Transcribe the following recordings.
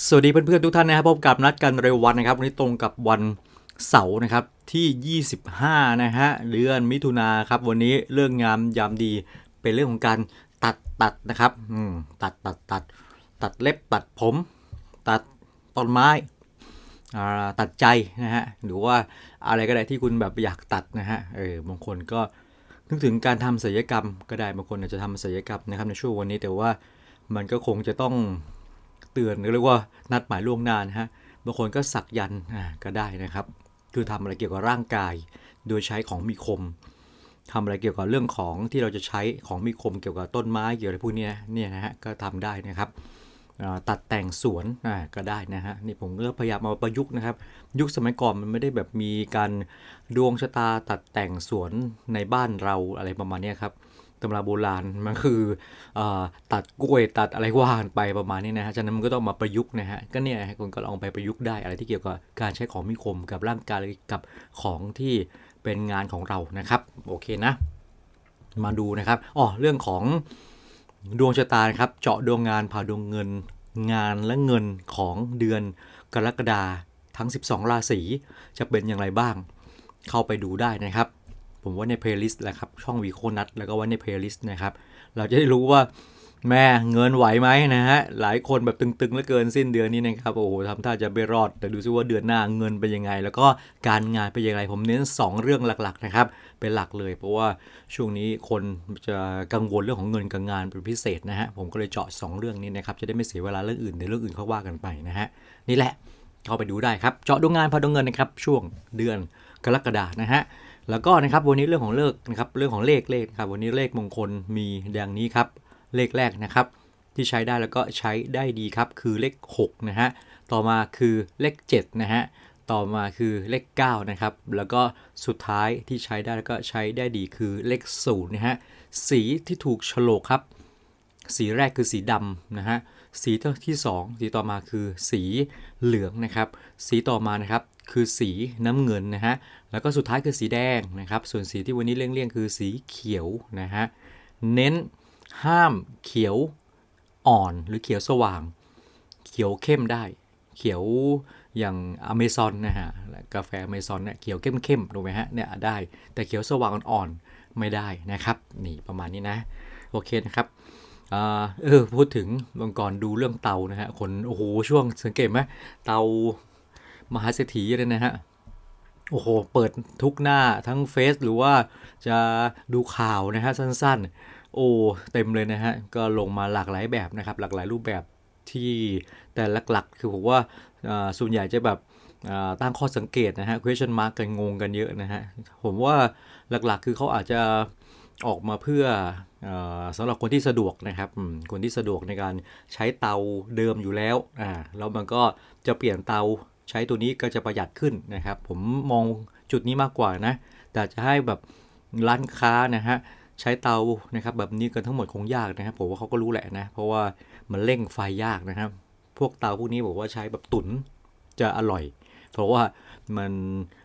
สวัสดีเพื่อนๆทุกท่านนะครับพบกับนัดกันเร็ววันนะครับ วันนี้ตรงกับวันเสาร์นะครับที่ 25 นะฮะเดือนมิถุนาครับ วันนี้เรื่องงามยามดีเป็นเรื่องของการตัดตัดนะครับอืมตัดตัดตัดตัดเล็บตัดผม ตัดต้นไม้อ่าตัดใจนะฮะหรือว่าอะไรก็ได้ที่คุณแบบอยากตัดนะฮะเออบางคนก็นึกถึงการทำศัลยกรรมก็ได้บางคนอาจจะทำศัลยกรรมนะครับในช่วงวันนี้แต่ว่ามันก็คงจะต้อง เตือนเรียกว่านัดหมายล่วงหน้านะฮะบางคนก็สักยันก็ได้นะครับ คือทำอะไรเกี่ยวกับร่างกาย โดยใช้ของมีคมทำอะไรเกี่ยวกับเรื่องของที่เราจะใช้ของมีคมเกี่ยวกับต้นไม้เกี่ยวกับอะไรพวกนี้เนี่ยนะฮะก็ทำได้นะครับตัดแต่งสวนก็ได้นะฮะนี่ผมก็พยายามเอาประยุกต์นะครับ ยุคสมัยก่อนมันไม่ได้แบบมีการดวงชะตาตัดแต่งสวนในบ้านเราอะไรประมาณนี้ครับ ตำราโบราณมันคืออตัดกล้วยตัดอะไรว่านไปประมาณนี้นะฮะฉะนั้นมันก็ต้องมาประยุกต์นะฮะก็เนี่ยคุณก็ลองไปประยุกต์ได้อะไรที่เกี่ยวกับการใช้ของมีคมกับร่างกายกับของที่เป็นงานของเรานะครับโอเคนะ มาดูนะครับอ๋อเรื่องของดวงชะตานะครับ เจาะดวงงานผ่าดวงเงินงานและเงินของเดือนกรกฎาทั้ง 12 ราศีจะเป็นอย่างไรบ้าง เข้าไปดูได้นะครับ ผมว่าในเพลย์ลิสต์แหละครับ ช่องวีโคนัทแล้วก็ไว่าในเพลย์ลิสต์นะครับ เราจะได้รู้ว่าแม่เงินไหวไหมนะฮะ หลายคนแบบตึงๆเหลือเกินสิ้นเดือนนี้นะครับ โอ้โหทำท่าจะไม่รอด แต่ดูซิว่าเดือนหน้าเงินเป็นยังไง แล้วก็การงานเป็นยังไง ผมเน้น 2 เรื่องหลักๆนะครับ เป็นหลักเลย เพราะว่าช่วงนี้คนจะกังวลเรื่องของเงินกับงานเป็นพิเศษนะฮะ ผมก็เลยเจาะ 2 เรื่องนี้นะครับ จะได้ไม่เสียเวลาเรื่องอื่นในเรื่องอื่นเขาว่ากันไปนะฮะ นี่แหละ เข้าไปดูได้ครับ เจาะดวงงานพาดวงเงินนะครับ ช่วงเดือนกรกฎานะฮะ แล้วก็นะครับวันนี้เรื่องของเลิกนะครับเรื่องของเลขเลขครับวันนี้เลขมงคลมีดังนี้ครับเลขแรกนะครับที่ใช้ได้แล้วก็ใช้ได้ดีครับคือเลข6นะฮะต่อมาคือเลข7นะฮะต่อมาคือเลข9นะครับแล้วก็สุดท้ายที่ใช้ได้แล้วก็ใช้ได้ดีคือเลข0นะฮะสีที่ถูกโฉลกครับ สีแรกคือสีดำนะฮะ สีที่ 2 สีต่อมาคือสีเหลืองนะครับ สีต่อมานะครับคือสีน้ำเงินนะฮะ แล้วก็สุดท้ายคือสีแดงนะครับ ส่วนสีที่วันนี้เลี่ยงๆคือสีเขียวนะฮะ เน้นห้ามเขียวอ่อนหรือเขียวสว่าง เขียวเข้มได้ เขียวอย่างอเมซอนนะฮะ กาแฟอเมซอนเนี่ยเขียวเข้มๆถูกไหมฮะ เนี่ยได้ แต่เขียวสว่างอ่อนๆไม่ได้นะครับ นี่ประมาณนี้นะ โอเคนะครับ เออพูดถึงวันก่อนดูเรื่องเตานะฮะคนโอ้โหช่วงสังเกตไหมเตามหาเศรษฐีเลยนะฮะโอ้โหเปิดทุกหน้าทั้งเฟซหรือว่าจะดูข่าวนะฮะสั้นๆ โอ้เต็มเลยนะฮะก็ลงมาหลากหลายแบบนะครับ หลากหลายรูปแบบที่แต่หลักๆ คือผมว่าส่วนใหญ่จะแบบตั้งข้อสังเกตนะฮะ question mark กันงงกันเยอะนะฮะ ผมว่าหลักๆ คือเขาอาจจะ ออกมาเพื่อออสำหรับคนที่สะดวกนะครับคนที่สะดวกในการใช้เตาเดิมอยู่แล้วอ่าแล้วมันก็จะเปลี่ยนเตาใช้ตัวนี้ก็จะประหยัดขึ้นนะครับ ผมมองจุดนี้มากกว่านะ แต่จะให้แบบร้านค้านะฮะใช้เตานะครับแบบนี้กันทั้งหมดคงยากนะครับผมว่าเขาก็รู้แหละนะเพราะว่ามันเร่งไฟยากนะครับ พวกเตาพวกนี้บอกว่าใช้แบบตุ๋นจะอร่อย เพราะว่ามัน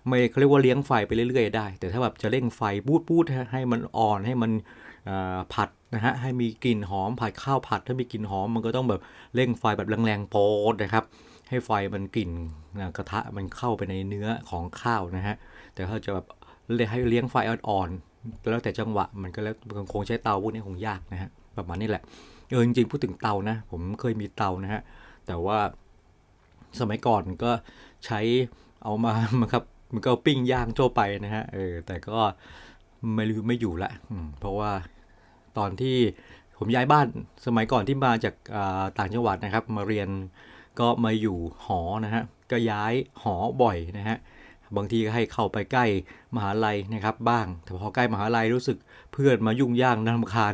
ไม่เขาเรียกว่าเลี้ยงไฟไปเรื่อยๆได้ แต่ถ้าแบบจะเร่งไฟบูดบูดๆให้มันอ่อนให้มันผัดนะฮะให้มีกลิ่นหอมผัดข้าวผัด ถ้ามีกลิ่นหอมมันก็ต้องแบบเร่งไฟแบบแรงๆโปดนะครับ ให้ไฟมันกลิ่นกระทะมันเข้าไปในเนื้อของข้าวนะฮะแต่ถ้าจะแบบให้เลี้ยงไฟอ่อนๆแล้วแต่จังหวะมันก็แล้วคงใช้เตาพวกนี้คงยากนะฮะประมาณนี้แหละเออจริงๆพูดถึงเตานะ ผมเคยมีเตานะฮะแต่ว่า สมัยก่อนก็ใช้เอามามครับ มันก็ปิ้งย่างทั่วไปนะฮะ เออ แต่ก็ไม่รู้ไม่อยู่ละเพราะว่าตอนที่ผมย้ายบ้านสมัยก่อนที่มาจากาต่างจังหวัดนะครับ มาเรียนก็มาอยู่หอนะฮะ ก็ย้ายหอบ่อยนะฮะ บางทีก็ให้เข้าไปใกล้มหาลัยนะครับ บ้าง แต่พอใกล้มหาลัยรู้สึกเพื่อนมายุ่งยางน่ารำคาญ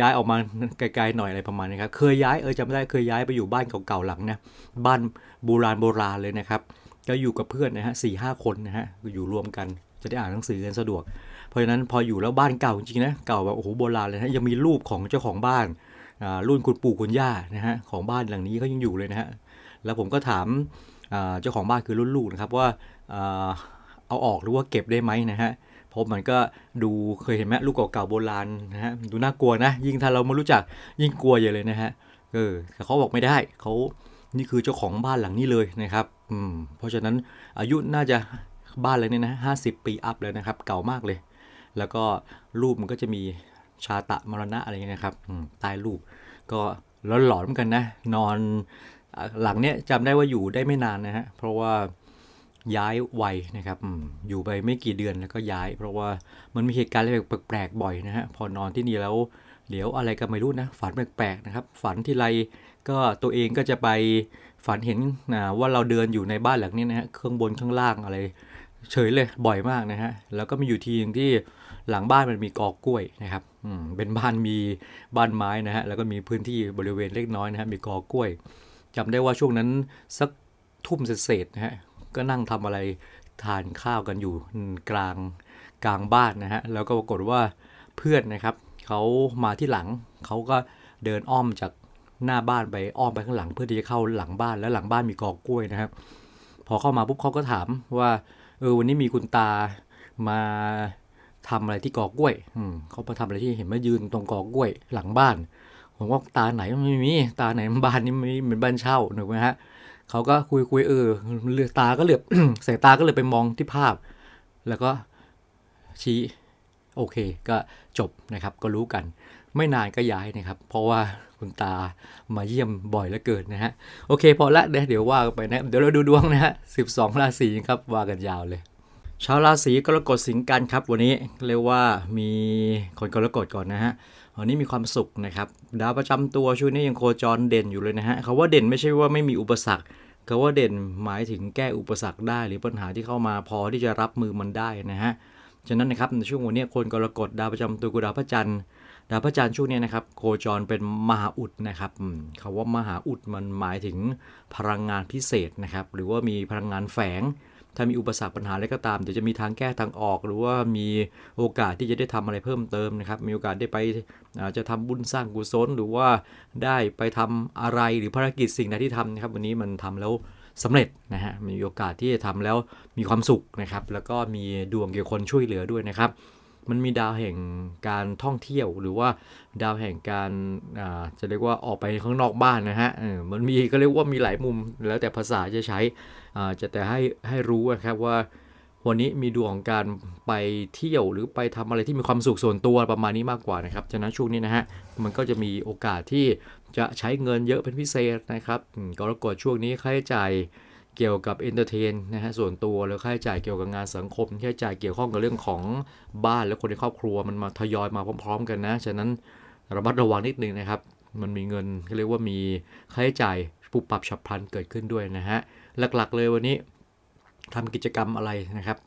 ย้ายออกมาไกลๆหน่อยอะไรประมาณนี้ครับ เคยย้ายเออจำได้เคยย้ายไปอยู่บ้านเก่าๆหลังนะบ้านโบราณโบราณเลยนะครับก็อยู่กับเพื่อนนะฮะสี่ห้าคนนะฮะอยู่รวมกันจะได้อ่านหนังสือกันสะดวก เพราะฉะนั้นพออยู่แล้วบ้านเก่าจริงๆนะเก่าแบบโอ้โหโบราณเลยนะยังมีรูปของเจ้าของบ้านรุ่นคุณปู่คุณย่านะฮะของบ้านหลังนี้เขายังอยู่เลยนะฮะแล้วผมก็ถาม เจ้าของบ้านคือรุ่นลูกนะครับว่าเอาออกหรือว่าเก็บได้ไหมนะฮะพราะมันก็ดูเคยเห็นไหมลูกเก่าๆโบราณนะฮะดูน่ากลัวนะ ยิ่งถ้าเราไม่รู้จักยิ่งกลัวใหญ่เลยนะฮะเออแต่เขาบอกไม่ได้เขานี่คือเจ้าของบ้านหลังนี้เลยนะครับอืมเพราะฉะนั้นอายุน่าจะบ้านเลยเนี่ยนะห้าสิบปีอัพเลยนะครับ เก่ามากเลย แล้วก็รูปมันก็จะมีชาตะมรณะอะไรเงี้ยนะครับอืมใต้รูปก็หลอนๆเหมือนกันนะ นอน หลังเนี้ยจำได้ว่าอยู่ได้ไม่นานนะฮะ เพราะว่าย้ายไวนะครับ อยู่ไปไม่กี่เดือนแล้วก็ย้าย เพราะว่ามันมีเหตุการณ์อะไรแปลกๆบ่อยนะฮะ พอนอนที่นี่แล้วเดี๋ยวอะไรก็ไม่รู้นะ ฝันแปลกๆนะครับ ฝันที่ไรก็ตัวเองก็จะไปฝันเห็นนะว่าเราเดินอยู่ในบ้านหลังนี้นะฮะข้างบนข้างล่างอะไร เฉยเลยบ่อยมากนะฮะ แล้วก็มีอยู่ทีนึงที่หลังบ้านมันมีกอกล้วยนะครับอืมเป็นบ้านมีบ้านไม้นะฮะ แล้วก็มีพื้นที่บริเวณเล็กน้อยนะฮะ มีกอกล้วย จำได้ว่าช่วงนั้นสักทุ่มเศษนะฮะก็นั่งทำอะไรทานข้าวกันอยู่กลางกลางบ้านนะฮะแล้วก็ปรากฏว่าเพื่อนนะครับเขามาที่หลังเขาก็เดินอ้อมจากหน้าบ้านไปอ้อมไปข้างหลัง เพื่อที่จะเข้าหลังบ้านแล้วหลังบ้านมีกอกล้วยนะครับ พอเข้ามาปุ๊บเขาก็ถามว่าเออวันนี้มีคุณตามาทำอะไรที่กอกล้วยอืมเขามาทำอะไรที่เห็นมายืนตรงกอกล้วยหลังบ้าน ผมว่าตาไหนมันไม่มีตาไหนบ้านนี้ไม่เหมือนบ้านเช่าหนูไหมฮะเขาก็คุยคุยเออเลือตาก็เหลือบสายตาก็เลยไปมองที่ภาพ แล้วก็ชี้โอเค ก็จบนะครับก็รู้กัน ไม่นานก็ย้ายนะครับ เพราะว่าคุณตามาเยี่ยมบ่อยเหลือเกินนะฮะโอเค พอละเดี๋ยวเดี๋ยวว่ากันไปนะเดี๋ยวเราดูดวงนะฮะ12ราศีครับว่ากันยาวเลย ชาวราศีกรกฎสิงกันครับ วันนี้เรียกว่ามีคนกรกฎก่อนนะฮะวันนี้มีความสุขนะครับ ดาวประจำตัวช่วงนี้ยังโคจรเด่นอยู่เลยนะฮะคำว่าเด่นไม่ใช่ว่าไม่มีอุปสรรคคำว่าเด่นหมายถึงแก้อุปสรรคได้ หรือปัญหาที่เข้ามาพอที่จะรับมือมันได้นะฮะฉะนั้นนะครับในช่วงวันนี้คนกรกฎดาวประจำตัวคือดาวพระจันทร์ดาวพระจันทร์ช่วงนี้นะครับโคจรเป็นมหาอุดนะครับคำว่ามหาอุดมันหมายถึงพลังงานพิเศษนะครับหรือว่ามีพลังงานแฝง ถ้ามีอุปสรรคปัญหาอะไรก็ตามเดี๋ยวจะมีทางแก้ทางออก หรือว่ามีโอกาสที่จะได้ทำอะไรเพิ่มเติมนะครับ มีโอกาสได้ไปอาจจะทำบุญสร้างกุศลหรือว่าได้ไปทำอะไรหรือภารกิจสิ่งใดที่ทำนะครับ วันนี้มันทำแล้วสำเร็จนะฮะมีโอกาสที่จะทำแล้วมีความสุขนะครับ แล้วก็มีดวงเกี่ยวกับคนช่วยเหลือด้วยนะครับ มันมีดาวแห่งการท่องเที่ยว หรือว่าดาวแห่งการาจะเรียกว่าออกไปข้างนอกบ้านนะฮะมันมีก็เรียกว่ามีหลายมุมแล้วแต่ภาษาจะใช้จะแต่ให้ให้รู้นะครับว่าวันนี้มีดวงของการไปเที่ยวหรือไปทำอะไรที่มีความสุขส่วนตัวประมาณนี้มากกว่านะครับฉะนั้นช่วงนี้นะฮะมันก็จะมีโอกาสที่จะใช้เงินเยอะเป็นพิเศษนะครับอืมกรกฎช่วงนี้ค่าใช้จ่าย เกี่ยวกับเอนเตอร์เทนนะฮะส่วนตัวแล้วค่าใช้จ่ายเกี่ยวกับงานสังคมค่าใช้จ่ายเกี่ยวข้องกับเรื่องของบ้านและคนในครอบครัวมันมาทยอยมาพร้อม ๆ กันนะฉะนั้นระมัดระวังนิดนึงนะครับ มันมีเงินเรียกว่ามีค่าใช้จ่ายปุบปับฉับพลันเกิดขึ้นด้วยนะฮะหลักๆ เลยวันนี้ทำกิจกรรมอะไรนะครับ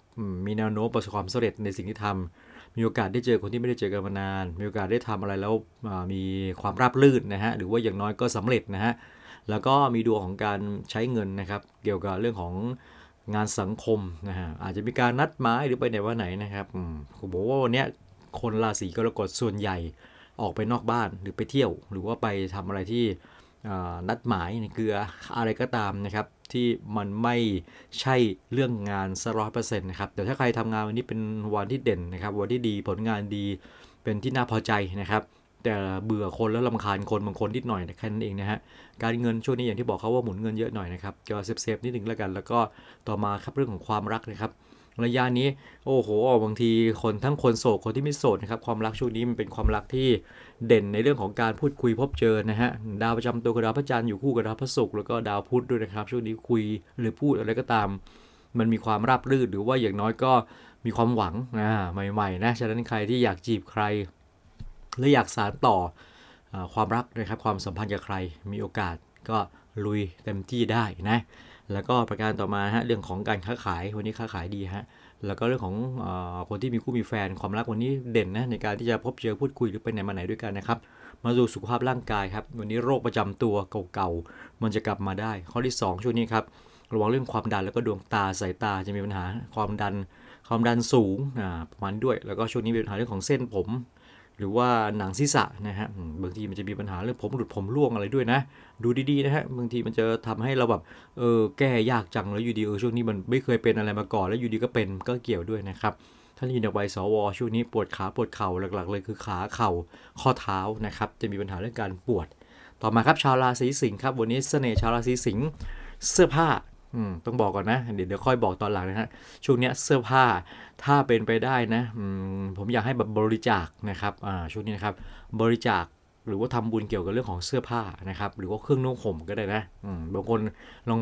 มีแนวโน้มประสบความสำเร็จในสิ่งที่ทำมีโอกาสได้เจอคนที่ไม่ได้เจอกันมานาน มีโอกาสได้ทำอะไรแล้วมีความราบรื่นนะฮะหรือว่าอย่างน้อยก็สำเร็จนะฮะ แล้วก็มีดวงของการใช้เงินนะครับ เกี่ยวกับเรื่องของงานสังคมนะฮะอาจจะมีการนัดหมายหรือไปไหนว่าไหนนะครับผมบอกว่าวันนี้คนราศีกรกฎส่วนใหญ่ออกไปนอกบ้านหรือไปเที่ยว หรือว่าไปทำอะไรที่นัดหมายในเกลืออะไรก็ตามนะครับ ที่มันไม่ใช่เรื่องงานสร้อยเปอร์เซ็นต์นะครับแต่ถ้าใครทำงานวันนี้เป็นวันที่เด่นนะครับ วันที่ดีผลงานดีเป็นที่น่าพอใจนะครับ แต่เบื่อคนแล้วลำคาญคนบางคนนิดหน่อยนะแค่นั้นเองนะฮะ การเงินช่วงนี้อย่างที่บอกเขาว่าหมุนเงินเยอะหน่อยนะครับก็เซฟเซฟๆนิดนึงแล้วกัน แล้วก็ต่อมาครับเรื่องของความรักนะครับระยะนี้โอ้โหบางทีคนทั้งคนโสดคนที่ไม่โสดนะครับความรักช่วงนี้มันเป็นความรักที่เด่นในเรื่องของการพูดคุยพบเจอนะฮะดาวประจำตัวกับดาวพระจันทร์อยู่คู่กับดาวพระศุกร์แล้วก็ดาวพุธด้วยนะครับ ช่วงนี้คุยหรือพูดอะไรก็ตาม มันมีความราบรื่นหรือว่าอย่างน้อยก็มีความหวังนะใหม่ๆนะฉะนั้นใครที่อยากจีบใคร หรือยากสานต่ออความรักนะครับความสัมพันธ์กับใครมีโอกาสก็ลุยเต็มที่ได้นะแล้วก็ประการต่อมาฮะเรื่องของการค้าขายวันนี้ค้าขายดีฮะแล้วก็เรื่องของอคนที่มีคู่มีแฟนความรักวันนี้เด่นนะในการที่จะพบเจอพูดคุยหรือไปไหนมาไหนด้วยกันนะครับมาดูสุขภาพร่างกายครับวันนี้โรคประจำตัวเก่าๆมันจะกลับมาได้ ข้อที่ 2 ช่วงนี้ครับระวังเรื่องความดันแล้วก็ดวงตาสายตาจะมีปัญหาความดัน ความดันสูงประมาณด้วย แล้วก็ช่วงนี้มีปัญหาเรื่องของเส้นผม หรือว่าหนังศีรษะนะฮะบางทีมันจะมีปัญหาเรื่องผมหลุดผมร่วงอะไรด้วยนะ ดูดีๆนะฮะบางทีมันจะทำให้เราแบบเออแก้ยากจังแล้วอยู่ดีเออช่วงนี้มันไม่เคยเป็นอะไรมาก่อนแล้วอยู่ดีก็เป็นก็เกี่ยวด้วยนะครับท่านยินเอาไว้สวช่วงนี้ปวดขาปวดเข่าหลักๆ เลยคือขาเข่าข้อเท้านะครับจะมีปัญหาเรื่องการปวด ต่อมาครับชาวราศีสิงห์ครับวันนี้เสน่ห์ชาวราศีสิงห์เสื้อผ้า ต้องบอกก่อนนะ เดี๋ยวเดี๋ยวค่อยบอกตอนหลังนะฮะช่วงเนี้ยเสื้อผ้าถ้าเป็นไปได้นะอืมผมอยากให้แบบบริจาคนะครับอ่าช่วงนี้นะครับบริจาคหรือว่าทำบุญเกี่ยวกับเรื่องของเสื้อผ้านะครับ หรือว่าเครื่องนุ่งห่มก็ได้นะอืมบางคนลอง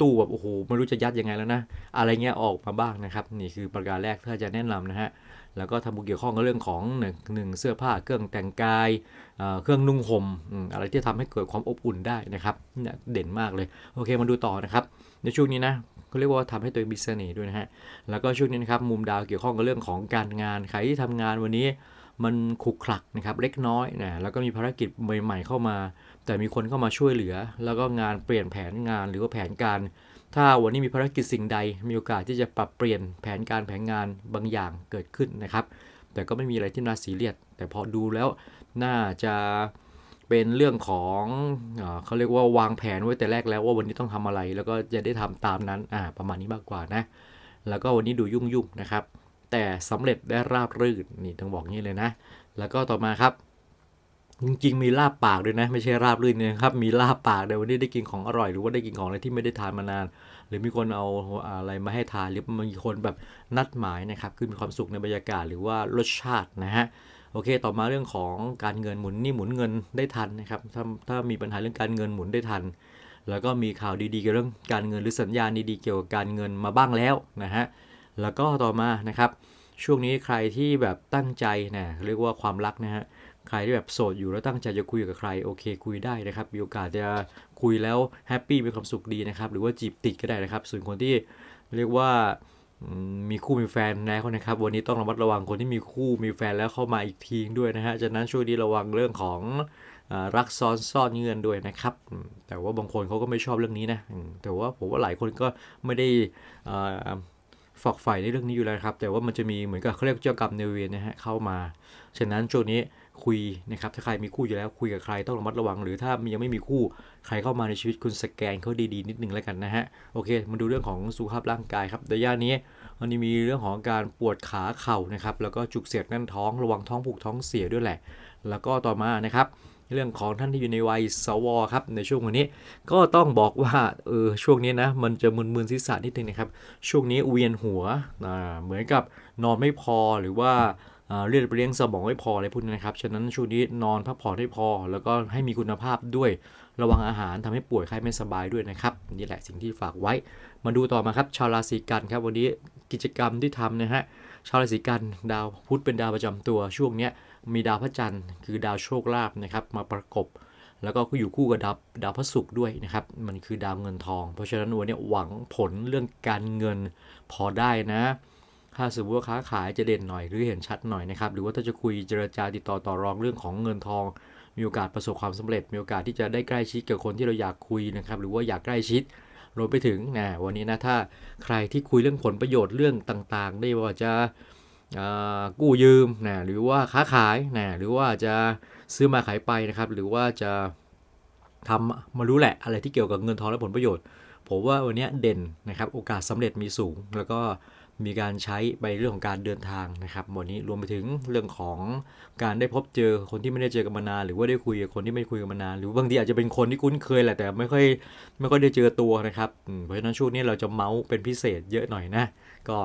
ตู้แบบโอ้โหไม่รู้จะยัดยังไงแล้วนะ อะไรเงี้ยออกมาบ้างนะครับ นี่คือประการแรกถ้าจะแนะนำนะฮะ แล้วก็ทำบุญเกี่ยวข้องกับเรื่องของหนึ่งหนึ่งเสื้อผ้าเครื่องแต่งกายเอ่อเครื่องนุ่งห่มอืมอะไรที่ทำให้เกิดความอบอุ่นได้นะครับเนี่ยเด่นมากเลยโอเคมาดูต่อนะครับในช่วงนี้นะเขาเรียกว่าทำให้ตัวเองมีเสน่ห์ด้วยนะฮะแล้วก็ช่วงนี้นะครับมุมดาวเกี่ยวข้องกับเรื่องของการงานใครที่ทำงานวันนี้มันขลุกขลักนะครับเล็กน้อยนะแล้วก็มีภารกิจใหม่ ๆ เข้ามา แต่มีคนเข้ามาช่วยเหลือ แล้วก็งานเปลี่ยนแผนงานหรือว่าแผนการ ถ้าวันนี้มีภารกิจสิ่งใด มีโอกาสที่จะปรับเปลี่ยนแผนการแผนงานบางอย่างเกิดขึ้นนะครับ แต่ก็ไม่มีอะไรที่น่าซีเรียสแต่พอดูแล้วน่าจะเป็นเรื่องของเอเขาเรียกว่าวางแผนไว้แต่แรกแล้วว่าวันนี้ต้องทำอะไร แล้วก็จะได้ทำตามนั้นอ่าประมาณนี้มากกว่านะ แล้วก็วันนี้ดูยุ่งยุ่งๆนะครับ แต่สำเร็จได้ราบรื่นนี่ต้องบอกงี้เลยนะ แล้วก็ต่อมาครับ จริงๆมีลาบปากด้วยนะ ไม่ใช่ราบรื่นนะครับ มีลาบปากเดี๋ยววันนี้ได้กินของอร่อยหรือว่าได้กินของอะไรที่ไม่ได้ทานมานาน หรือมีคนเอาอะไรมาให้ทานหรือมีคนแบบนัดหมายนะครับคือมีความสุขในบรรยากาศหรือว่ารสชาตินะฮะโอเค ต่อมาเรื่องของการเงินหมุนนี่หมุนเงินได้ทันนะครับถ้าถ้ามีปัญหาเรื่องการเงินหมุนได้ทัน แล้วก็มีข่าวดีๆเกี่ยวกับเรื่องการเงินหรือสัญญาณดีๆเกี่ยวกับการเงินมาบ้างแล้วนะฮะแล้วก็ต่อมานะครับช่วงนี้ใครที่แบบตั้งใจนะเรียกว่าความรักนะฮะ ใครที่แบบโสดอยู่แล้วตั้งใจจะคุยกับใครโอเค คุยได้นะครับ มีโอกาสจะคุยแล้วแฮปปี้มีความสุขดีนะครับ หรือว่าจีบติดก็ได้นะครับ ส่วนคนที่เรียกว่ามีคู่มีแฟนแล้วนะครับ วันนี้ต้องระมัดระวังคนที่มีคู่มีแฟนแล้วเข้ามาอีกทีด้วยนะฮะฉะนั้นช่วงนี้ระวังเรื่องของรักซ้อนซ่อนเงื่อนด้วยนะครับ แต่ว่าบางคนเขาก็ไม่ชอบเรื่องนี้นะแต่ว่าผมว่าหลายคนก็ไม่ได้อ่าฝักใฝ่ในเรื่องนี้อยู่แล้วครับ แต่ว่ามันจะมีเหมือนกับเขาเรียกเจ้ากรรมในายเวรนะฮะเข้ามา ฉะนั้นช่วงนี้ คุยนะครับถ้าใครมีคู่อยู่แล้วคุยกับใครต้องระมัดระวัง หรือถ้ายังไม่มีคู่ใครเข้ามาในชีวิตคุณสแกนเขาดีๆนิดนึงแล้วกันนะฮะโอเค มาดูเรื่องของสุขภาพร่างกายครับระยะนี้วันนี้มีเรื่องของการปวดขาเข่านะครับแล้วก็จุกเสียดแน่นท้องระวังท้องผูกท้องเสียด้วยแหละ แล้วก็ต่อมานะครับเรื่องของท่านที่อยู่ในวัยสวครับในช่วงวันนี้ ก็ต้องบอกว่าเออช่วงนี้นะมันจะมึนๆศีรษะนิดนึงนะครับ ช่วงนี้เวียนหัวอ่าเหมือนกับนอนไม่พอหรือว่า เลือดไปเลี้ยงสมองไม่พออะไรพวกนี้นะครับ ฉะนั้นช่วงนี้นอนพักผ่อนให้พอ แล้วก็ให้มีคุณภาพด้วยระวังอาหารทำให้ป่วยไข้ไม่สบายด้วยนะครับ นี่แหละสิ่งที่ฝากไว้ มาดูต่อมาครับ ชาวราศีกันครับ วันนี้กิจกรรมที่ทำนะฮะชาวราศีกันดาวพุธเป็นดาวประจำตัวช่วงนี้มีดาวพระจันทร์คือดาวโชคลาภนะครับมาประกบ แล้วก็อยู่คู่กับดาวดาวพระศุกร์ด้วยนะครับ มันคือดาวเงินทอง เพราะฉะนั้นวันนี้หวังผลเรื่องการเงินพอได้นะ ถ้าสมมติว่าค้าขายจะเด่นหน่อยหรือเห็นชัดหน่อยนะครับหรือว่าถ้าจะคุยเจรจาติดต่อต่อรองเรื่องของเงินทอง มีโอกาสประสบความสำเร็จ มีโอกาสที่จะได้ใกล้ชิดกับคนที่เราอยากคุยนะครับหรือว่าอยากใกล้ชิดรวมไปถึงนะวันนี้นะถ้าใครที่คุยเรื่องผลประโยชน์เรื่องต่างๆ ได้ว่าจะกู้ยืมนะหรือว่าค้าขายนะหรือว่าจะซื้อมาขายไปนะครับหรือว่าจะทำมารู้แหละอะไรที่เกี่ยวกับเงินทองและผลประโยชน์ ผมว่าวันนี้เด่นนะครับโอกาสสำเร็จมีสูง แล้วก็ มีการใช้ไปเรื่องของการเดินทางนะครับวันนี้รวมไปถึงเรื่องของการได้พบเจอคนที่ไม่ได้เจอกันมานาน หรือว่าได้คุยกับคนที่ไม่คุยกันมานาน หรือบางทีอาจจะเป็นคนที่คุ้นเคยแหละแต่ไม่ค่อยไม่ค่อยได้เจอตัวนะครับเพราะฉะนั้นช่วงนี้เราจะเมาส์เป็นพิเศษเยอะหน่อยนะ ก็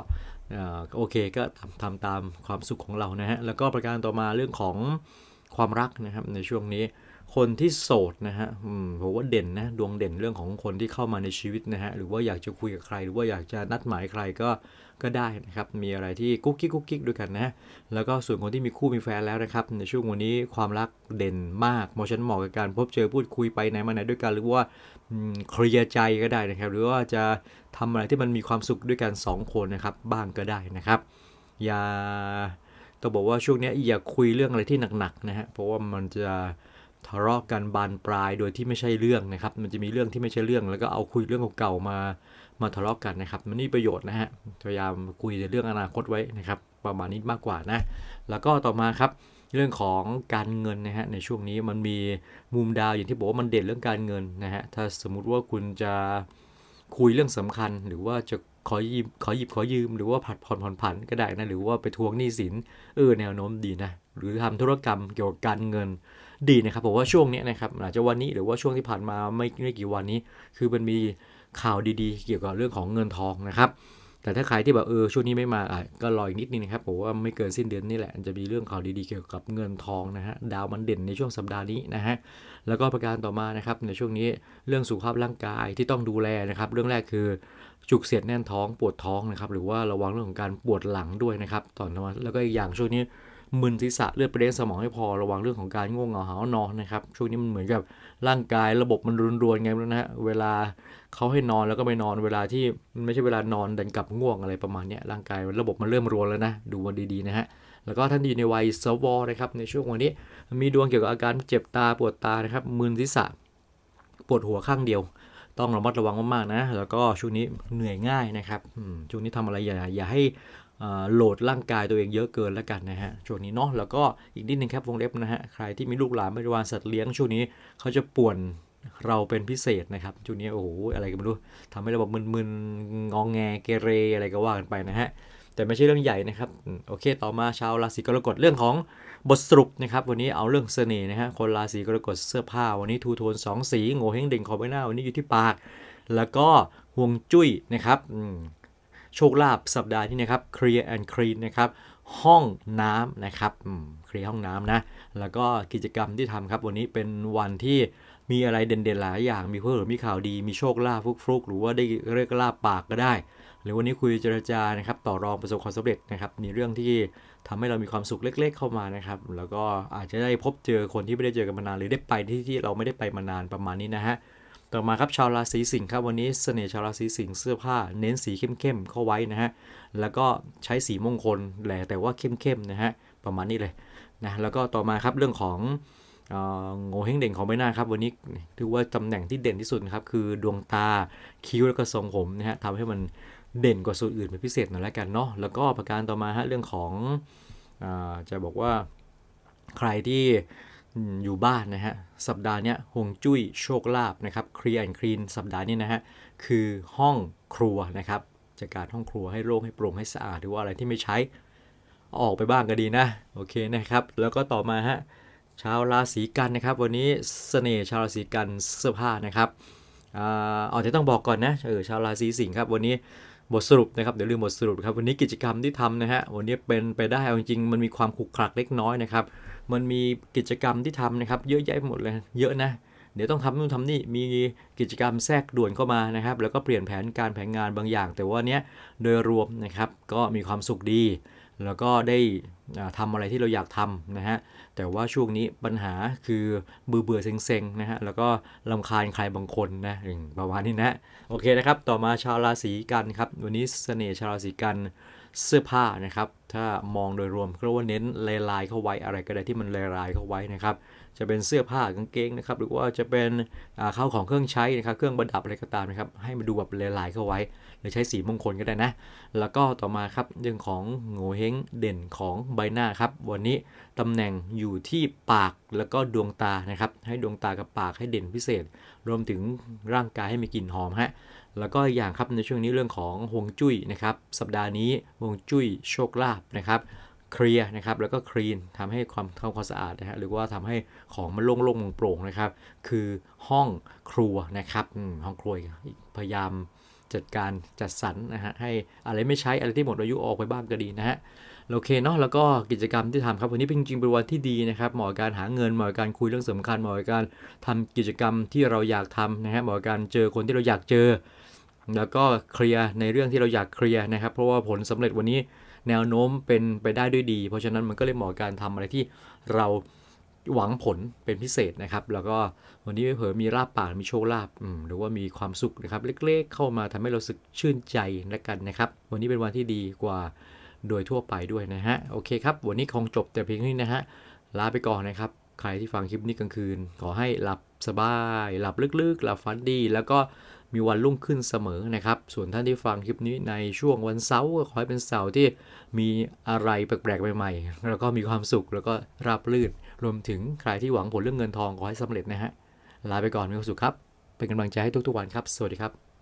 โอเคก็ทำทำตามความสุขของเรานะฮะแล้วก็ประการต่อมาเรื่องของความรักนะครับในช่วงนี้คนที่โสดนะฮะผมว่าเด่นนะ ดวงเด่นเรื่องของคนที่เข้ามาในชีวิตนะฮะ หรือว่าอยากจะคุยกับใคร หรือว่าอยากจะนัดหมายใครก็ ก็ได้นะครับ มีอะไรที่กุ๊กกิ๊กกุ๊กกิ๊กด้วยกันนะ แล้วก็ส่วนคนที่มีคู่มีแฟนแล้วนะครับ ในช่วงวันนี้ความรักเด่นมากเพราะฉันเหมาะกับการพบเจอพูดคุยไปไหนมาไหนด้วยกัน หรือว่าเคลียร์ใจก็ได้นะครับ หรือว่าจะทำอะไรที่มันมีความสุขด้วยกันสองคนนะครับ บ้างก็ได้นะครับ อย่าต้องบอกว่าช่วงนี้อย่าคุยเรื่องอะไรที่หนักๆนะฮะ เพราะว่ามันจะทะเลาะกันบานปลายโดยที่ไม่ใช่เรื่องนะครับ มันจะมีเรื่องที่ไม่ใช่เรื่อง แล้วก็เอาคุยเรื่องเก่าๆมา มาทะเลาะกันนะครับมันนี่ประโยชน์นะฮะพยายามคุยในเรื่องอนาคตไว้นะครับ ประมาณนี้มากกว่านะ แล้วก็ต่อมาครับเรื่องของการเงินนะฮะในช่วงนี้มันมีมุมดาวอย่างที่บอกว่ามันเด่นเรื่องการเงินนะฮะถ้าสมมุติว่าคุณจะคุยเรื่องสำคัญ หรือว่าจะขอยืมขอหยิบขอยืมหรือว่าผัดผ่อนผ่อนผันก็ได้นะหรือว่าไปทวงหนี้สินเออแนวโน้มดีนะหรือทำธุรกรรมเกี่ยวกับการเงินดีนะครับผมว่าช่วงนี้นะครับอาจจะวันนี้หรือว่าช่วงที่ผ่านมาไม่ไม่กี่วันนี้ คือมันมี ข่าวดีๆ เกี่ยวกับเรื่องของเงินทองนะครับ แต่ถ้าใครที่แบบเออช่วงนี้ไม่มาอะก็รออีกนิดนึงนะครับผมว่าไม่เกินสิ้นเดือนนี่แหละจะมีเรื่องข่าวดีๆเกี่ยวกับเงินทองนะฮะดาวมันเด่นในช่วงสัปดาห์นี้นะฮะแล้วก็ประการต่อมานะครับในช่วงนี้เรื่องสุขภาพร่างกายที่ต้องดูแลนะครับ เรื่องแรกคือจุกเสียดแน่นท้องปวดท้องนะครับหรือว่าระวังเรื่องของการปวดหลังด้วยนะครับต่อมาแล้วก็อีกอย่างช่วงนี้ มึนศีรษะเลือดไปเลี้ยงสมองให้พอระวังเรื่องของการง่วงเหงาหานอนนะครับช่วงนี้มันเหมือนกับร่างกายระบบมันรวนๆไงไม่รู้นะฮะเวลาเขาให้นอนแล้วก็ไม่นอนเวลาที่มันไม่ใช่เวลานอนดันกลับง่วงอะไรประมาณนี้ร่างกายระบบมันเริ่มรวนแล้วนะดูมันดีๆนะฮะแล้วก็ท่านอยู่ในวัยสวนะครับในช่วงวันนี้ มีดวงเกี่ยวกับอาการเจ็บตาปวดตานะครับมึนศีรษะปวดหัวข้างเดียว ต้องระมัดระวังมากๆนะ แล้วก็ช่วงนี้เหนื่อยง่ายนะครับช่วงนี้ทำอะไรอย่าอย่าให้ โหลดร่างกายตัวเองเยอะเกินแล้วกันนะฮะช่วงนี้เนาะแล้วก็อีกนิดนึงครับวงเล็บนะฮะใครที่มีลูกหลานบริวารสัตว์เลี้ยงช่วงนี้เขาจะป่วนเราเป็นพิเศษนะครับช่วงนี้โอ้โหอะไรก็ไม่รู้ทำให้ระบบมึนๆงองแงเกเรอะไรก็ว่ากันไปนะฮะแต่ไม่ใช่เรื่องใหญ่นะครับโอเค ต่อมาชาวราศีกรกฎเรื่องของบทสรุปนะครับวันนี้เอาเรื่องเสน่ห์นะฮะคนราศีกรกฎเสื้อผ้า วันนี้ทูโทนสองสีโง่เฮงเด่งขอบใบหน้าวันนี้อยู่ที่ปาก แล้วก็ห่วงจุ้ยนะครับอืม โชคลาภสัปดาห์ที่นะครับ clear and clean นะครับห้องน้ำนะครับเคลียร์ห้องน้ำนะ แล้วก็กิจกรรมที่ทำครับ วันนี้เป็นวันที่มีอะไรเด่นๆหลายอย่าง มีเพื่อมีข่าวดี มีโชคลาภฟลุกๆ หรือว่าได้เรียกลาภปากก็ได้ หรือวันนี้คุยเจรจานะครับ ต่อรองประสบความสำเร็จนะครับมีเรื่องที่ทำให้เรามีความสุขเล็ก ๆ เข้ามานะครับ แล้วก็อาจจะได้พบเจอคนที่ไม่ได้เจอกันมานาน หรือได้ไปที่ที่เราไม่ได้ไปมานานประมาณนี้นะฮะ ต่อมาครับชาวราศีสิงห์ครับวันนี้เสน่ห์ชาวราศีสิงห์เสื้อผ้าเน้นสีเข้มๆเข้าไว้นะฮะแล้วก็ใช้สีมงคลแหละแต่ว่าเข้มๆนะฮะประมาณนี้เลยนะแล้วก็ต่อมาครับเรื่องของเอ่อโงเฮงเด่งของใบหน้าครับวันนี้ถือว่าตำแหน่งที่เด่นที่สุดครับคือดวงตาคิ้วแล้วก็ทรงผมนะฮะทำให้มันเด่นกว่าส่วนอื่นเป็นพิเศษหน่อยแล้วกันเนาะแล้วก็ประการต่อมาฮะเรื่องของอจะบอกว่าใครที่ อยู่บ้านนะฮะ สัปดาห์นี้ยฮวงจุ้ยโชคลาภนะครับเคลียร์แอนคลีนสัปดาห์นี้นะฮะ คือห้องครัวนะครับจัดการห้องครัวให้โล่งให้โปร่งให้สะอาดหรือว่าอะไรที่ไม่ใช้ออกไปบ้างก็ดีนะ โอเคนะครับ แล้วก็ต่อมาฮะชาวราศีกันนะครับ วันนี้เสน่ห์ชาวราศีกันเสื้อผ้านะครับอ่าเอาจะต้องบอกก่อนนะเออชาวราศีสิงห์ครับ วันนี้บทสรุปนะครับเดี๋ยวลืมบทสรุปครับวันนี้กิจกรรมที่ทำนะฮะวันนี้เป็นไปได้เอาจริงมันมีความขรุกขลักเล็กน้อยนะครับ มันมีกิจกรรมที่ทำนะครับ เยอะแยะหมดเลยเยอะนะเดี๋ยวต้องทำนู่นทำนี่มีกิจกรรมแทรกด่วนเข้ามานะครับ แล้วก็เปลี่ยนแผนการแผนงานบางอย่าง แต่ว่าเนี้ยโดยรวมนะครับก็มีความสุขดี แล้วก็ได้ทำาอะไรที่เราอยากทำนะฮะแต่ว่าช่วงนี้ปัญหาคือเบื่อเบื่อเซ็งๆนะฮะแล้วก็ลำคาญใครบางคนนะอืมประมาณนี้นะโอเคนะครับ ต่อมาชาวราศีกันครับวันนี้เสน่ห์ชาวราศีกัน เสื้อผ้านะครับ ถ้ามองโดยรวมก็ว่าเน้นลายลายเข้าไว้อะไรก็ได้ที่มันลายลายเข้าไว้นะครับ จะเป็นเสื้อผ้ากางเกงนะครับ หรือว่าจะเป็นข้าวของเครื่องใช้นะครับ เครื่องประดับอะไรก็ตามนะครับ ให้มันดูแบบลายลายเข้าไว้ หรือใช้สีมงคลก็ได้นะ แล้วก็ต่อมาครับเรื่องของโงเฮงเด่นของใบหน้าครับ วันนี้ตำแหน่งอยู่ที่ปากแล้วก็ดวงตานะครับ ให้ดวงตากับปากให้เด่นพิเศษ รวมถึงร่างกายให้มีกลิ่นหอมฮะ แล้วก็อีกอย่างครับในช่วงนี้เรื่องของฮวงจุ้ยนะครับสัปดาห์นี้ฮวงจุ้ยโชคลาภนะครับเคลียร์นะครับแล้วก็คลีนทำให้ความทำความสะอาดนะฮะหรือว่าทำให้ของมันโล่งๆโปร่งๆนะครับ คือห้องครัวนะครับห้องครัวพยายามจัดการจัดสรรนะฮะให้อะไรไม่ใช้อะไรที่หมดอายุออกไปบ้างก็ดีนะฮะโอเคเนาะแล้วก็กิจกรรมที่ทำครับวันนี้เป็นจริงเป็นวันที่ดีนะครับเหมาะการหาเงินเหมาะการคุยเรื่องสำคัญเหมาะการทำกิจกรรมที่เราอยากทำนะฮะเหมาะการเจอคนที่เราอยากเจอ แล้วก็เคลียร์ในเรื่องที่เราอยากเคลียร์นะครับ เพราะว่าผลสำเร็จวันนี้แนวโน้มเป็นไปได้ด้วยดี เพราะฉะนั้นมันก็เลยเหมาะการทำอะไรที่เราหวังผลเป็นพิเศษนะครับ แล้วก็วันนี้เผลอมีลาบปากมีโชคลาภหรือว่ามีความสุขนะครับ เล็กๆ เข้ามาทำให้เราสึกชื่นใจและกันนะครับ วันนี้เป็นวันที่ดีกว่าโดยทั่วไปด้วยนะฮะโอเคครับ วันนี้คงจบแต่เพียงเท่านี้นะฮะลาไปก่อนนะครับ ใครที่ฟังคลิปนี้กลางคืน ขอให้หลับสบาย หลับลึกๆ หลับฝันดี แล้วก็ มีวันรุ่งขึ้นเสมอนะครับ ส่วนท่านที่ฟังคลิปนี้ในช่วงวันเสาร์ก็ขอให้เป็นเสาร์ที่มีอะไรแปลกๆใหม่ๆ แล้วก็มีความสุขแล้วก็ราบรื่น รวมถึงใครที่หวังผลเรื่องเงินทองขอให้สำเร็จนะฮะ ลาไปก่อนมีความสุขครับ เป็นกำลังใจให้ทุกๆวันครับ สวัสดีครับ